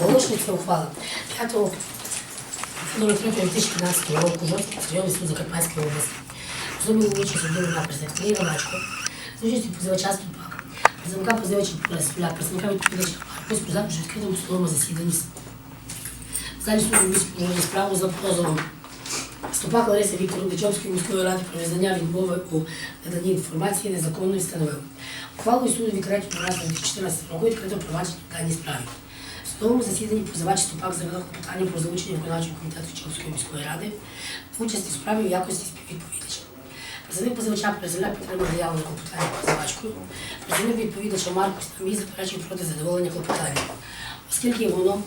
Оголошується ухвала 5 2015 року Жовтий районний суд Закарпатської області. Особливо вічі судовий напис Києва Лачко, з участю позивача Ступак, представника позивача Пресуля, представника відповідача Маркус про запис у відкритому судовому засіданні. В залі суду міської справу за позовом Ступак Лариса Віктору Дичовської міської ради про визнання відмови у наданні інформації незаконної встановив. Ухвалою суду від 3 разу 2014 року відкрито провадження в даній справі. Судовому засіданні позивач Ступак заявив питання про залучення виконавчого комітету Чопської міської ради в участі в справі в якості співвідповідача. Представник позивача Презеля підтримав заяву на клопотання позивачкою. Представник відповідача Маркус Тамій заперечив проти задоволення клопотання, оскільки воно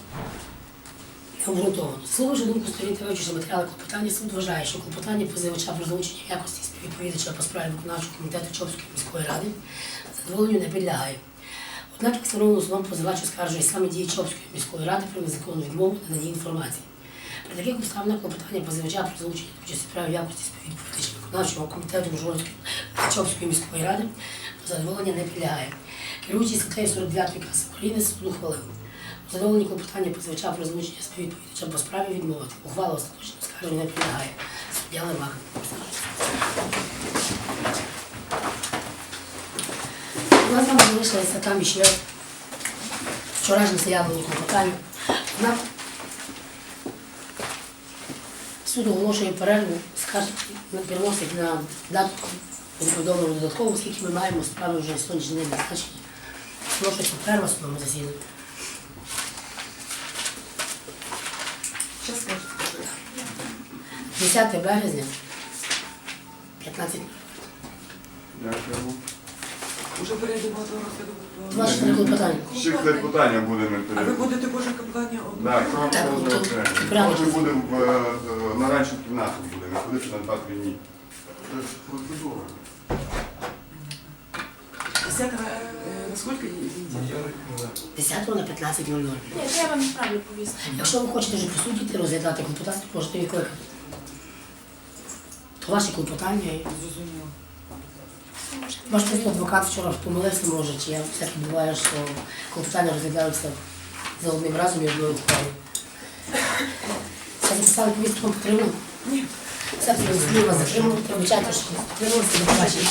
не необґрунтовано. Слухавши думку сторін та вивчивши матеріали клопотання, суд вважає, що клопотання позивача про залучення якості співвідповідача по справі виконавчого комітету Чопської міської ради задоволенню не підлягає. Однак, встановлено судом позивач оскаржує саме дії Чопської міської ради про незаконну відмову наданій інформації. При таких обставинах клопотання позивача про залучення до участі в справі в якості співвідповідача виконавчого комітету Мужгородської та Чопської міської ради задоволення не підлягає. Керуючись статтею 49 КАС України, суд ухвалив. У задоволенні клопотання позивача про залучення співвідповідача по справі відмовити. Ухвала остаточно скарження не підлягає. Суддя Лемак. Нас там залишилися там ще вчорашні заявлені клопотання. Однак суд оголошує перерву, скаже, переносить на дату повідомлення додатково, оскільки ми маємо справи вже сонячний день назначені. Оголошується перерва судовому засіданні. Що скажете? 10 березня, 15 Дякуємо. Уже перейдемо до розгляду. Два чотири клопотання. Ще клопотання будемо А ви перед. будете кожне клопотання одне? Так, кожен Так, кожен то- окремо. Кожен буде в, е, на ранчо кімнату будемо ходити на 2-3 дні. Це ж процедура. 10 е, на скільки днів? 10 на 15.00. Ні, я вам відправлю повістку. Якщо ви хочете вже присутніти, розглядати клопотання, можете відкликати. То ваші клопотання. і- Зрозуміло. Ваш просто адвокат вчора помилився, може, чи я все буває, що клопотання розглядаються за одним разом і одною ухвалою. Це записали повістку, в Криму? Ні. Все, зліва затримали, пробачайте, що не побачення.